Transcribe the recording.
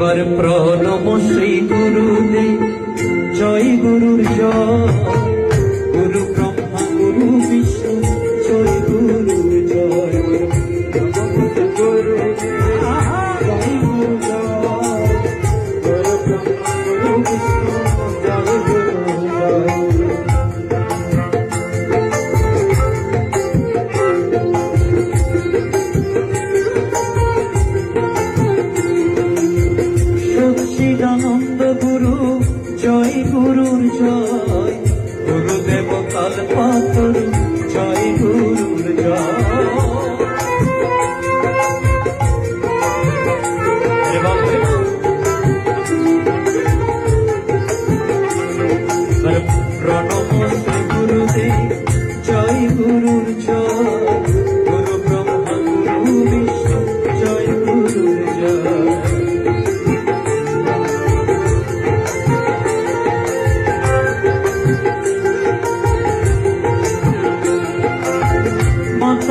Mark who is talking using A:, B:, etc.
A: এবার প্রণব শ্রী গুরুদেব। জয় গুরুর জয়। গুরু ব্রহ্মা, গুরু বিষ্ণু, জয় গুরুর জয়। গুরু জয়। গুরু জয় গুরুর জয়, গুরুদেব কাল পাথর, জয় গুরুর জয়। প্রণব শ্রী গুরুদেব, জয় গুরুর জয়।